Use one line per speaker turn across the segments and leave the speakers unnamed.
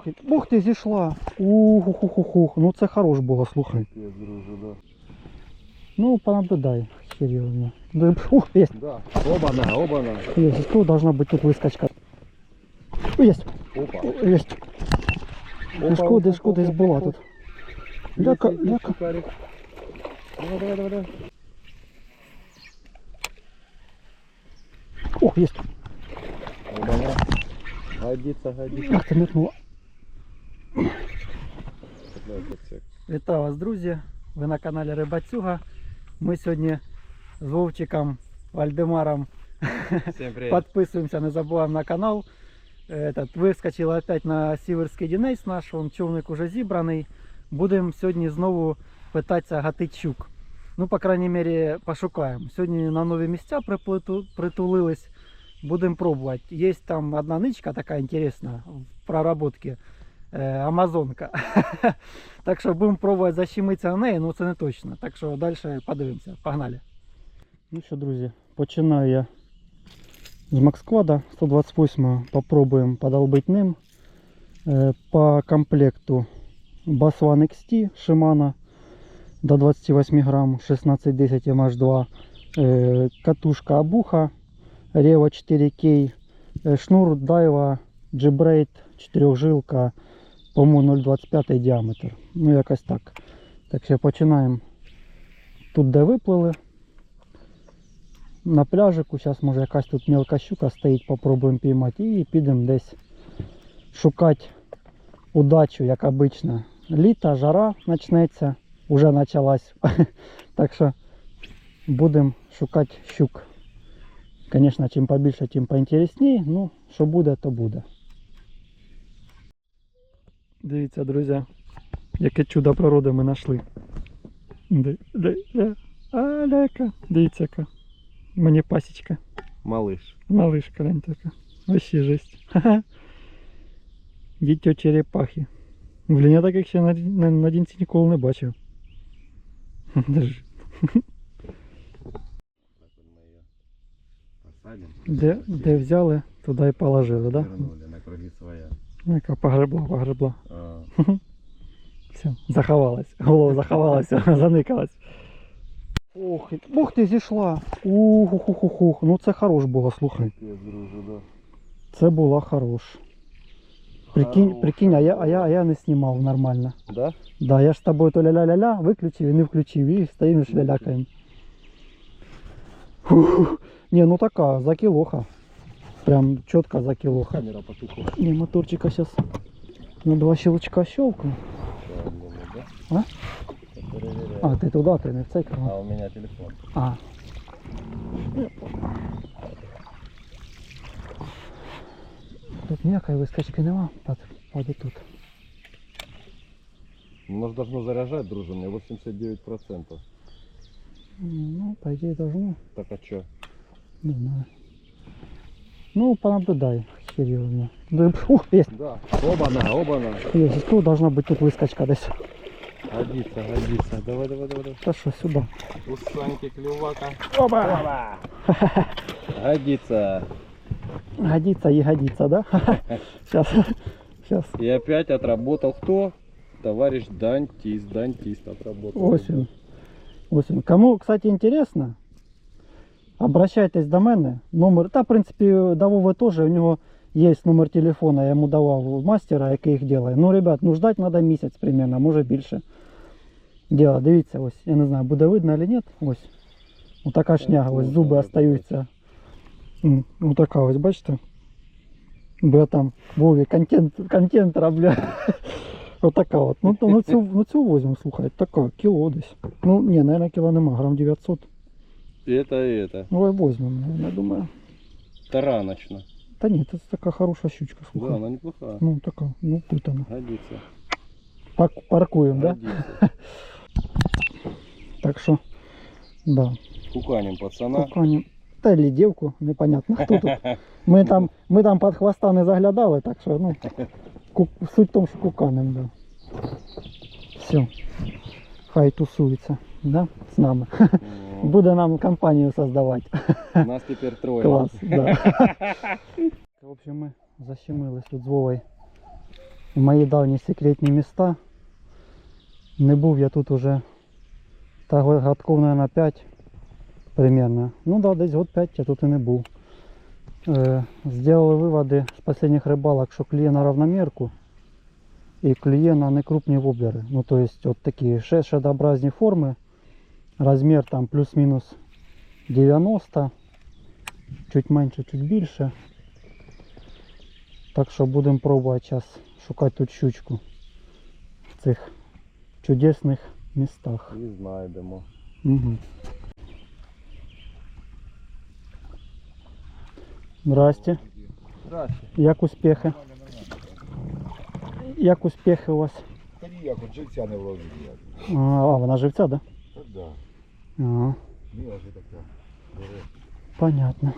Ух, і- ух ти, зійшла. Ух, ух, ух, ух, ух. Ну це хорош було, слухай.
Пиздец, друже, да.
Ну, понаблюдай, серьезно. Да, Ух, есть,
Да. Оба-на, оба-на.
есть. Тут должна быть тут выскочка. Есть,
Опа.
есть. Дышку, дышку, десь була тут. Ляка, ляка.
сухарик. Давай, давай, давай, давай.
Ух, есть.
Оба-на. Годится, годится.
Ах, ти метнула.
Давай, подсек.
Вітаю вас, друзі! Ви на каналі Рибацюга. Ми сьогодні з Вовчиком Вальдемаром
Всем привет.
Подписываемся, не забываем на канал. Этот, выскочил опять на Сіверський Дінейс наш, он човник уже зібраний. Будемо сьогодні знову питатися гатить щук. Ну, по крайней мере, пошукаємо. Сьогодні на нові місця приплиту, притулились. Будемо пробувати. Є там одна ничка така інтересна в проработці. Е, Амазонка. так що будемо пробувати защемитися на неї, ну це не точно. Так що далі подивимося. Погнали. Ну що, друзі, починаю я з Максквада 128 попробуем подолбить ним. Е, По комплекту Bass One XT Shimano до 28 грамм 1610 MH2 Е, катушка Абуха Revo 4K Е, шнур Daiwa G-Braid 4 жилка по-моєму 0,25 діаметр ну якось так так що починаємо тут де виплили на пляжику. Зараз може якась тут мелка щука стоїть, попробуємо піймати і підемо десь шукати удачу, як обично. Літо, жара почнеться, вже почалась. так що будемо шукати щук. Звісно, чим побільше, тим поінтересніше. Ну, що буде, то буде. Дивіться, друзі, яке чудо природи ми знайшли. Аляка. Дивіться яка. Мені пасічка.
Малыш.
Малышка, глянь така. Вообще жесть. Ха-ха. Дітьо черепахи. Блін, я таких ще на, на, на дінці ніколи не бачив. Де, де взяли, туди і положили, да?
Вернули на круги своя.
Яка погребла, погребла.
А,
Все, заховалась. Голова заховалася, заникалась. Ох, ух ти, зійшла. Ух, ух, ух, ух, ух. Ну це хорош було, слухай. Це була хорош. Прикинь, прикинь, а я, а я, а я не знімав нормально.
Да?
Да, я ж з тобою то ля-ля-ля-ля виключив і не включив, і стоїмо ж лялякаємо. Фух. Не, ну така, за кілоха. Прям чітко за кілоха.
Камера потухла.
Не, моторчика сейчас на два щелчка щелкну.
Да, не, не, да?
А?
Проверяю.
А, ти туди, ти не в цей карман.
А у меня телефон.
А. Тут ніякої вискочки нема, пад, паде тут.
Ну, нас должно заряжать, друже, мне 89%.
Ну, по идее должно.
Так а чё?
Не знаю. Ну, понаблюдай, серьезно. Да, ух, есть,
Да. Оба-на, оба-на.
есть. Тут должна быть тут выскочка десь.
Годится, годится. Давай, давай, давай, давай.
Та що, сюди.
У Саньки клювака.
Оба!
Годится.
Годится и годится, да? Сейчас, сейчас.
И опять отработал кто? Товарищ Дантист. Дантист отработал.
Осінь. Осінь. Кому, кстати, интересно, обращайтесь до мене. Номер, та, в принципі, до Вови теж, у нього є номер телефона, я йому давав мастера, який їх робить. Ну, ребят, ну ждать треба місяць примерно, може більше. Діло, дивіться, ось, я не знаю, буде видно чи ні. Ось. Отака шняга, ось зуби остаються. М, Отака ось, бачите? Бо я там Вові контент, контент роблю. Отака от. Ну, то, ну, цю, ну цю возьму, слухай, така, кіло десь. Ну, ні, наверное, кіло нема, грам 900.
Это это.
Ну, я возьмемо, я думаю.
Тараночно.
Та ні, це така хороша щучка,
Да,
слухай.
она неплохая.
Ну, така, ну, путана.
Годится.
Пак, паркуємо, да?
Годится.
Так що, да.
Куканим пацана.
Кукані. Та лі дівку, непонятно, хто тут. Ми там, ми там під хвоста не заглядали, так що, ну, ку, суть в тому, що куканем, да. Все. Хай тусується, Да, з нами.
Ну,
Буде нам компанію создавати.
Нас теперь трое.
Клас, да. В общем, ми защемились тут з Вовою в мої давні секретні міста. Не був я тут уже та го- годков, мабуть, 5 примерно. Ну да, десь год 5 я тут і не був. Е, Сделали виводи з останніх рибалок, що клює на равномірку і клює на некрупні воблери. Ну, то есть от такі ше- шедообразні форми. Розмір там плюс-мінус 90, чуть менше, чуть більше. Так що будемо пробувати зараз шукати тут щучку в цих чудесних містах.
І знайдемо.
Угу. Здрасте.
Здрасте.
Як успіхи? Як успіхи у вас?
Та ніяк, от життя не вложив ніяк.
А, а вона живця, да?
Та да.
Ага,
Міла ж така. Бере.
понятно.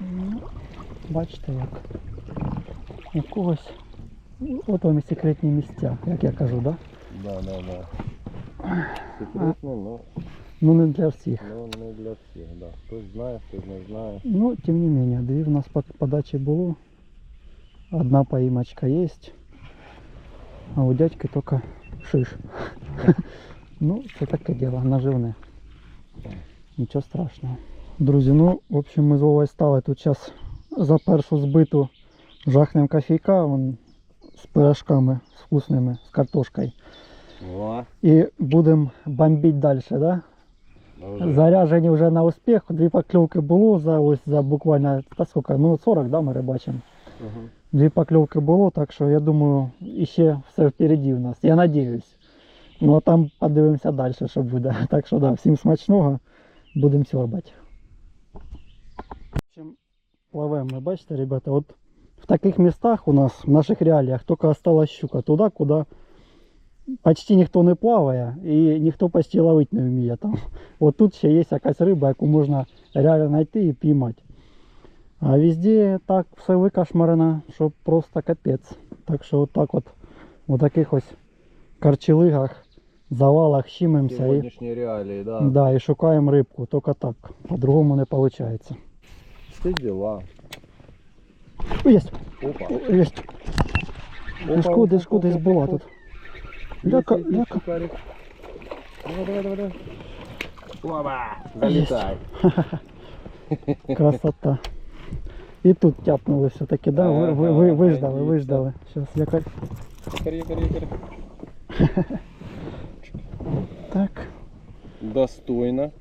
Ну, Бачите як. У когось. От вони секретні місця, як я кажу, да?
Да, да, да. Секретно, но,
Ну не для всіх.
но не для всіх, да. Хтось знає, хтось не знає.
Ну, тем не менее, дві в нас по подачі було. Одна поимочка есть. А у дядьки только шиш. Ну, це таке діло, наживне. Нічого страшного. Друзі, ну, в общем, ми з Вовою стали тут зараз за першу збиту жахнем кофейка вон, з пирожками, з вкусними, з картошкою.
О,
І будемо бомбити далі, да?
вже.
Заряжені вже на успіх. Дві покльовки було за ось за буквально та скільки, ну 40, да, ми рибачимо.
Мгм.
Дві покльовки було, так що я думаю, іще все впереді в нас. Я надіюсь. Ну а там подивимося далі, що буде. Так що да, всім смачного, будемо сьорбати. Чим пливемо, ми бачите, ребята, от в таких містах у нас, в наших реаліях, тільки осталась щука туди, куди почти ніхто не плаває і ніхто почти ловити не вміє там. От тут ще є якась риба, яку можна реально знайти і піймати. А везде так все викашмарено, що просто капець. Так що от так от у таких ось карчелигах, завалах щимимося і,
Сьогоднішні реалії, да.
да, і шукаємо рибку. Тільки так. По-другому не виходить.
Всі діла.
Єсть,
Опа.
єсть. Дишку, дишку десь була тут. Ляка,
Есть, есть,
ляка.
шикарик. Давай, давай, давай, давай. Опа! Залетай.
Красота. І тут тяпнули все-таки, да? Ви, ви, ви, виждали, виждали. Зараз якась.
Якорь, якорь, якорь.
Так,
Достойно.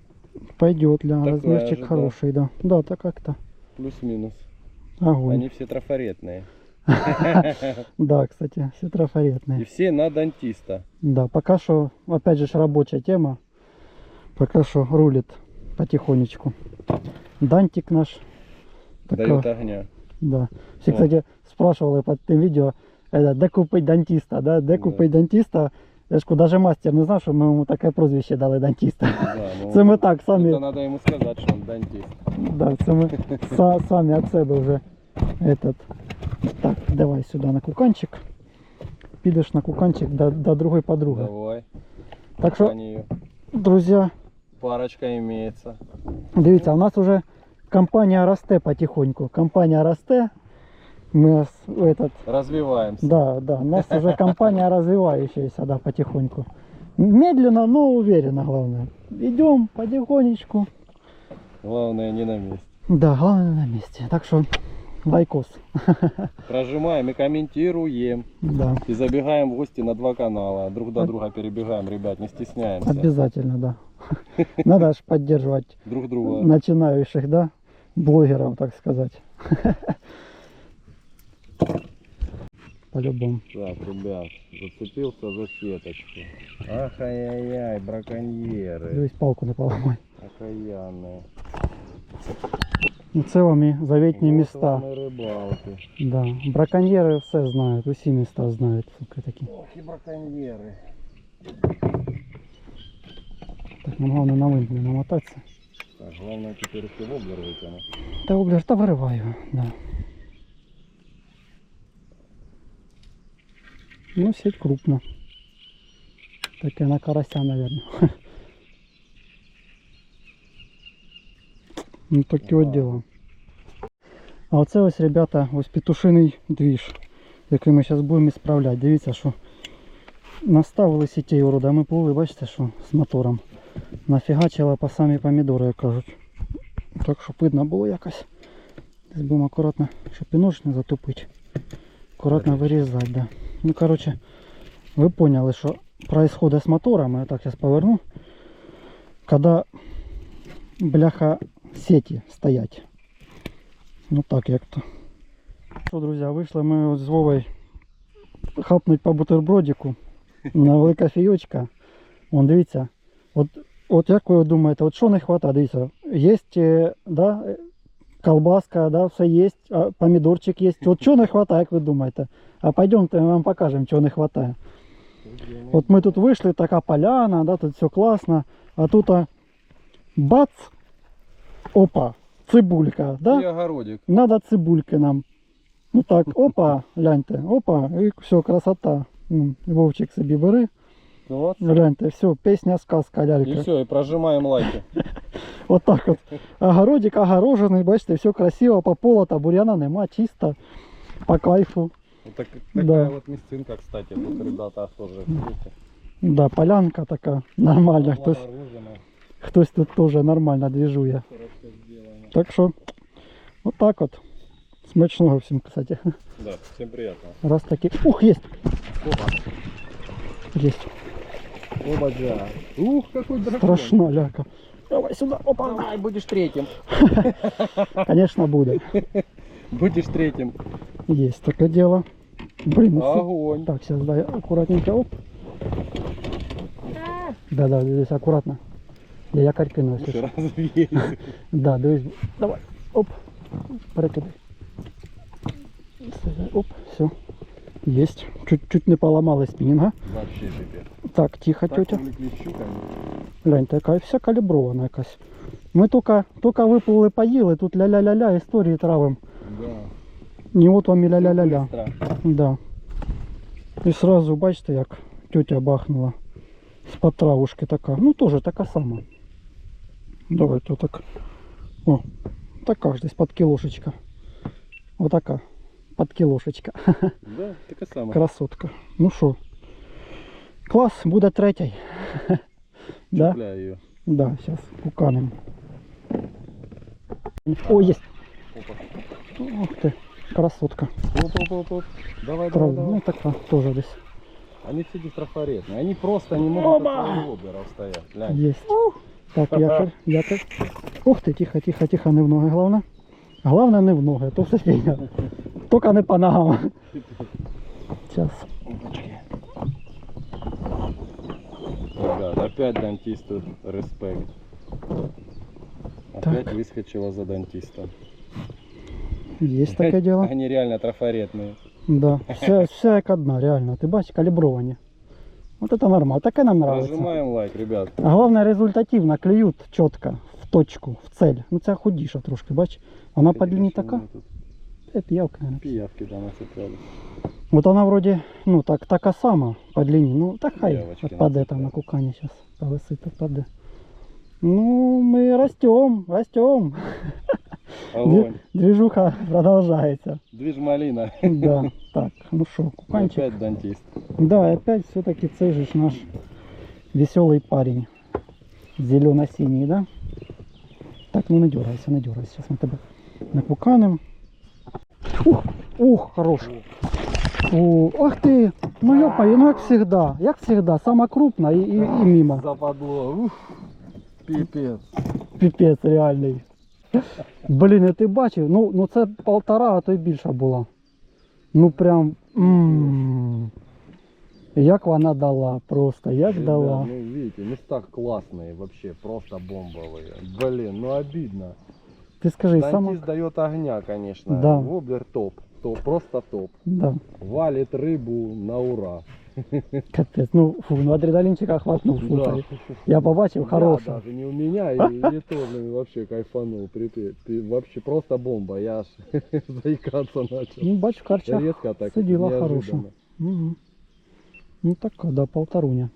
пойдет, да, размерчик
же, да.
хороший, да. Да, так как-то.
Плюс-минус.
Огонь.
Они все трафаретные.
Да, кстати, все
И
трафаретные.
все на дантиста.
Да, пока что, опять же, ж рабочая тема. Пока что рулит потихонечку. Дантик наш. Така-
Дает огня.
Да. Все,
О.
кстати, спрашивали под тем видео, это, де купить дантиста, да? Де
Да.
купить дантиста? Я ж даже мастер не знав, що ми йому таке прозвище дали дантиста.
Да, ну,
Це ми так
Это
самі,
надо ему сказать, что он дантист.
да, це ми са- самі від себе вже этот. Так, давай сюди на куканчик. Підеш на куканчик до, до другої подруги.
Давай.
Так що,
Они ее.
друзі,
Парочка имеется.
дивіться, у нас вже компанія росте потихоньку. Компанія росте. С- этот,
Развиваемся.
да, да, у нас уже компания развивающаяся, да, потихоньку. Медленно, но уверенно, главное. Идем потихонечку.
Главное не на месте.
Да, главное на месте. Так что лайкос.
Прожимаем и комментируем.
Да,
И забегаем в гости на два канала. Друг до друга перебегаем, ребят, не стесняемся.
обязательно, да. Надо ж поддерживать
Друг друга.
начинающих, да, блогеров, так сказать. По-любому.
Так, ребят, зацепился за сеточку. Ах, ай-яй-яй, браконьеры.
Дивись, палку не поламай.
Окаянные.
Ну, Це вам і заветні
Вот
міста.
вам и рыбалки.
Да. Браконьєри все знають, усі міста знають, сука такі.
Ох, и браконьеры.
Так, нам головне на винт не намотатися.
Так, главное теперь их и воблер вытянуть.
Та обляж, та вириваю, да. Ну, сеть крупна. Таке на карася, наверное. Ну такі от
Вау.
А оце ось, ребята, ось петушиний двіж, який ми зараз будемо справляти. Дивіться, що наставили сітей урода, ми плили, бачите, що з мотором. Нафігачила по самі помідори, як кажуть. Так, щоб видно було якось. Десь будемо акуратно, щоб і нож не затупити. Акуратно вирізати, да. Ну, коротше, ви поняли, що происходит з мотором, я так зараз поверну. Когда бляха сети стоять. Ну так як-то. Що, друзі, вийшли ми от з Вовою хапнуть по бутербродику на велика фійочка. Вон дивіться. От, от як ви думаєте, от що не вистачає? Дивіться, є е, да, е, колбаска, да, все є, а помідорчик є. От що не вистачає, як ви думаєте? А пойдемте, ми вам покажемо, чого не вистачає. От ми тут вийшли, така поляна, да, тут все класно. А тут а, бац! Опа! Цибулька,
И
да?
огородик.
Надо цибульки нам. Ну так, опа, гляньте, опа, і все, красота. М, Вовчик собі бери,
Вот.
гляньте, все, пісня, сказка,
И
лялька.
все, и прожимаем лайки.
От так от. Огородик огорожений, бачите, все красиво, пополото, бур'яна нема, чисто, по кайфу.
Вот так- такая
Да.
вот местинка, кстати. Тут ребята тоже. видите,
Да, полянка така нормальна, хтось,
обнаружена,
хтось тут теж нормально двіжує.
хорошо сделана.
Так що, от так от. Смачного всім, кстати.
Да, всем приятно.
Раз таки. Ух, есть! Есть.
Оба да. Ух, какой дракон.
Страшна ляка. Давай сюда. Опа.
Давай, будешь третьим.
Конечно, буде.
Будешь третьим.
Есть такое дело. Блин, ну.
Огонь.
Так, сейчас дай аккуратненько. Оп. Да, да, здесь аккуратно. Я якорь кину, если? Да, дивись. Давай. Оп. Перекидай. Сюда. Оп, все. Есть. Чуть-чуть не поломалась спиннинга.
Вообще жипе.
Так, тихо,
Так
тетя.
увлеклись щуками.
Глянь, така вся калібрована якась. Ми тільки, тільки випливли, поїли, тут ля-ля-ля-ля, історії травим.
Да.
Ні, от вам і ля-ля-ля-ля.
Быстро.
Да. І сразу, бачите, як тетя бахнула. З-под травушки така. Ну теж така сама. Давайте отак. О, така ж десь під кілошечка. Отака. Під кілошечка.
Да, такая самая.
Красотка. Ну що? Клас, буде третій. да?
Цепляю ее.
Да, сейчас уканем. О, есть.
Опа.
Ух ты, красотка.
Оп, оп, оп, оп. Давай, давай,
Трав-
давай.
Ну такая тоже здесь.
Они все трафаретные. Они просто не могут
Оба!
от твоего воблера стоять. Глянь.
Есть. Так, якорь, якорь. Ух ты, тихо, тихо, тихо, не в ноги, главное. Главное не в ноги, то все фігня. Тільки не по ногам. Сейчас.
Ребят, опять дантисту респект. Опять
Так.
выскочила за дантиста.
Есть таке діло.
Они реально трафаретные.
Да. Вся, вся як одна, реально. Ти бачиш, калібровані. Вот это нормально. Таке нам нравится.
Прожимаем лайк, ребят.
А головне результативно клюють чітко, в точку, в цель. Ну це худіша трошки, бач. Вона по длині
Конечно,
така.
мы тут
Це п'явка, наверное.
Пиявки там нацепляли.
Вот она вроде, ну так, така сама по длині. Ну так хай
П'явочки
отпаде там
нацепляли.
на кукані зараз. Повисить, отпаде. Ну, ми ростем, ростем.
Огонь.
Движуха продовжується.
Движ малина.
Да, так, ну що, куканчик.
Опять дантист.
Да, опять все-таки цей же ж наш веселый парень. Зелено-синий, да? Так, ну не дергайся, не дергайся. Сейчас мы тебя накуканем. Ух, ух, хорош. О, ах ты, ну ёпа, ну как всегда, як всегда, сама крупная и, и, и мимо.
Западло. Ух. Пипец.
Пипец реальний. Блін, і ти бачив, ну, ну це полтора, а то й більша була. Ну прям. м Як вона дала, просто, як
Ребят,
дала.
ну видите, места классные вообще, просто бомбовые. Блин, ну обидно.
Ти скажи,
Дантист
сама.
дает огня, конечно.
Да.
Воблер топ. Топ, просто топ.
Да,
Валит рыбу на ура.
капець. Ну, фу, ну адреналінчика хватнув, слухай. Я побачив,
Я
хороша.
даже не у меня, и, и то, блин, вообще кайфанул. Припи- Ты вообще просто бомба, я аж заикаться начал.
Ну, бач, в карчах
Резко так,
сиділа
неожиданно.
хороша. Угу. Ну така, да, полторуня.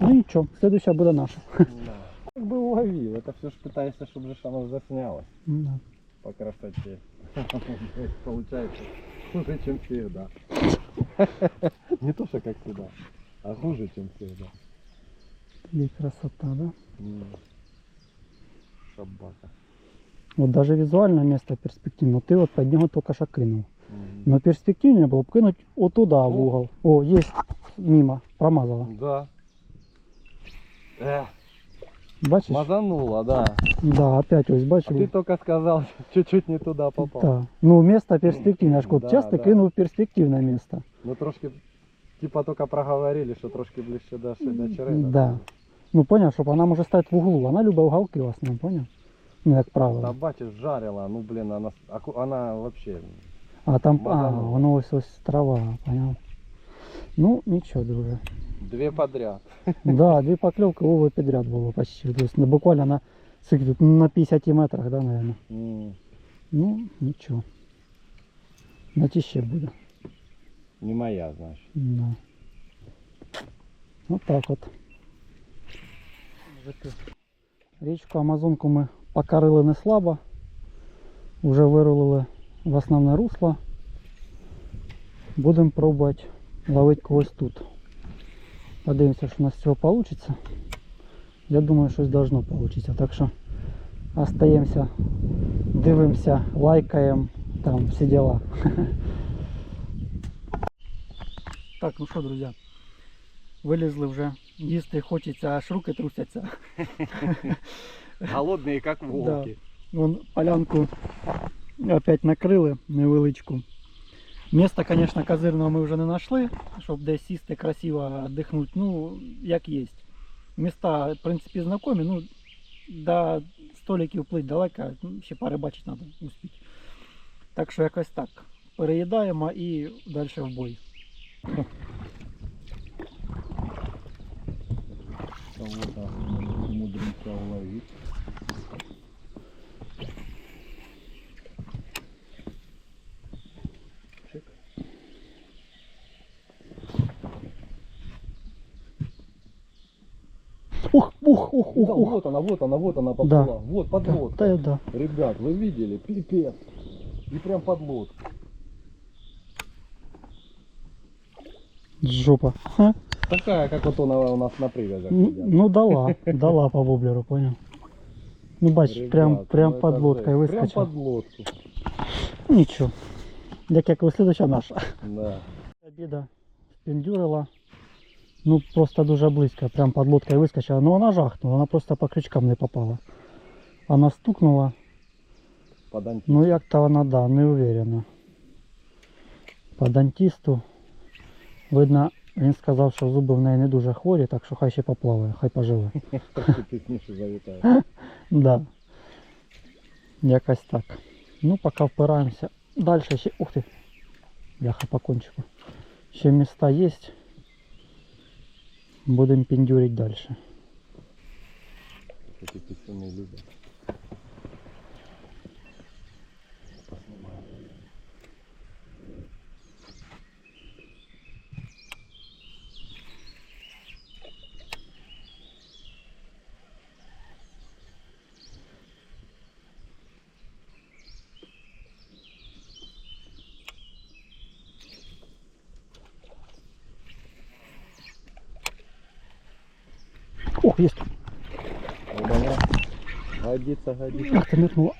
Ну нічого, следующая буде наша.
Да. Уловил, это все ж пытаешься, чтобы же оно заснялось
Да.
по красоте. Получается хуже, чем всегда. Не то, что как всегда, а хуже, чем всегда.
И красота, да?
М. Собака.
Вот даже визуально место перспективно. Ты вот под него только что кинул. Но перспективнее было бы кинуть вот туда, в угол. О, есть мимо, промазала.
Да. Эх,
Бачиш?
мазанула, да.
Да, опять ось
А
бачив.
ты только сказал, чуть-чуть не туда попал.
Да. Ну, место перспективне. Я ж кажу,
Да,
часто
да.
кинув перспективне місце.
Ну трошки, типа только проговорили, що трошки ближче до, ши- до череда.
Да. Ну, поняв, щоб вона може стати в углу. Вона любить уголки в основному, поняв? Ну, як
Та
правило.
бачиш, жарила, ну блін, вона, аку- вона вообще.
А там, а,
Мазанула.
воно ось ось трава, поняв? Ну, нічого, друже.
Дві подряд.
Да, дві покльовки Вовы підряд було почти. То есть, ну, буквально на, скільки тут, на 50 метрах, да, наверное.
М,
Ну, нічого. На ті ще буде.
Не моя, значить.
Да. Вот так от. Річку Амазонку ми покорили не слабо. Вже вирулили в основне русло. Будемо пробувати ловити когось тут. Подивимося, що у нас з цього вийде. Я думаю, щось должно вийти. Так що остаємося, дивимося, лайкаємо, там всі діла. Так, ну що, друзі, вилізли вже. Їсти хочеться, аж руки трусяться.
Голодні, як
волки. Вон полянку опять накрили невеличку. Міста, звісно, козирного ми вже не знайшли, щоб десь сісти красиво віддихнути. Ну, як є. Міста, в принципі, знайомі, ну, до столиків плить далеко, ну, ще перебачити треба успіти. Так що якось так. Переїдаємо і далі в бой.
Кого-то умудриться уловить.
Ух, ух, ух, ух,
Да,
ух.
вот она, вот она, вот она
Да.
поплыла. Вот
Да,
подлодка.
да, да.
Ребят, вы видели? Пипец. И прям под лодку.
Жопа. Ха.
Такая, как вот она у нас на привязях
Ну,
сидят.
ну дала, дала по воблеру, понял. Ну бач,
Ребят,
прям, прям
ну
под
это
лодкой
жесть.
вискочив.
Прям под лодку.
Ну, Нічого. Як як слідуча наша.
Да.
Обіда спіндюрила. Ну просто дуже близько, прям под лодкою вискочила. Ну вона жахнула, вона просто по крючкам не попала. Вона стукнула,
Под анти-
ну як-то вона, да, не уверена. По дантисту. Видно, він сказав, що зуби в неї не дуже хворі, так що хай ще поплаває, хай поживе.
Трошки пізніше завітає.
Да. Якось так. Ну, поки впираємося. Дальше ще. Ух ти. Бляха по кончику. Ще міста є. Будемо піндюрити далі.
Эти писюны любят.
Ох, є.
Оба-на. Годится, годится.
Ах ти нирнула.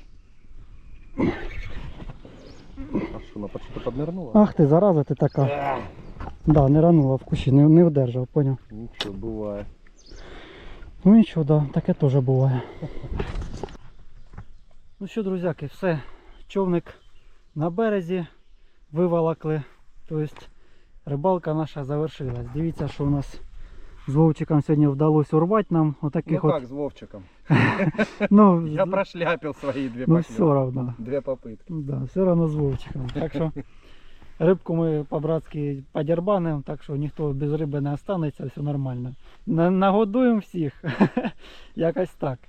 А что, она почти поднырнула?
Ах ти, зараза ти така. Да, не ранула в кущі, не, не вдержав, поняв.
Ничего, бывает.
Ну нічого, да, таке теж буває. Ну що, друзяки, все. Човник на березі виволокли. Тобто рибалка наша завершилась. Дивіться, що у нас з Вовчиком сьогодні вдалося урвати нам отаких
Ну
от.
с Вовчиком?
Ну,
Я
з-
прошляпил свои две
ну все равно.
Две попытки.
Да, все одно з Вовчиком. Так що рибку ми по-братськи подербанимо, так що ніхто без риби не останеться, все нормально. Нагодуємо всіх. Якось так.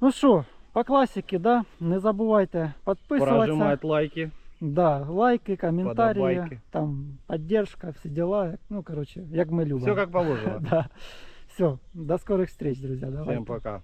Ну що, по класіки, да? не забувайте підписуватися.
Прожимать лайки.
Да, лайки, коментарі,
Подобайки.
там поддержка, всі діла. Ну, коротше, як ми любимо.
Все как положено.
Да. Все, до скорых встреч, друзья. Давайте.
Всем пока.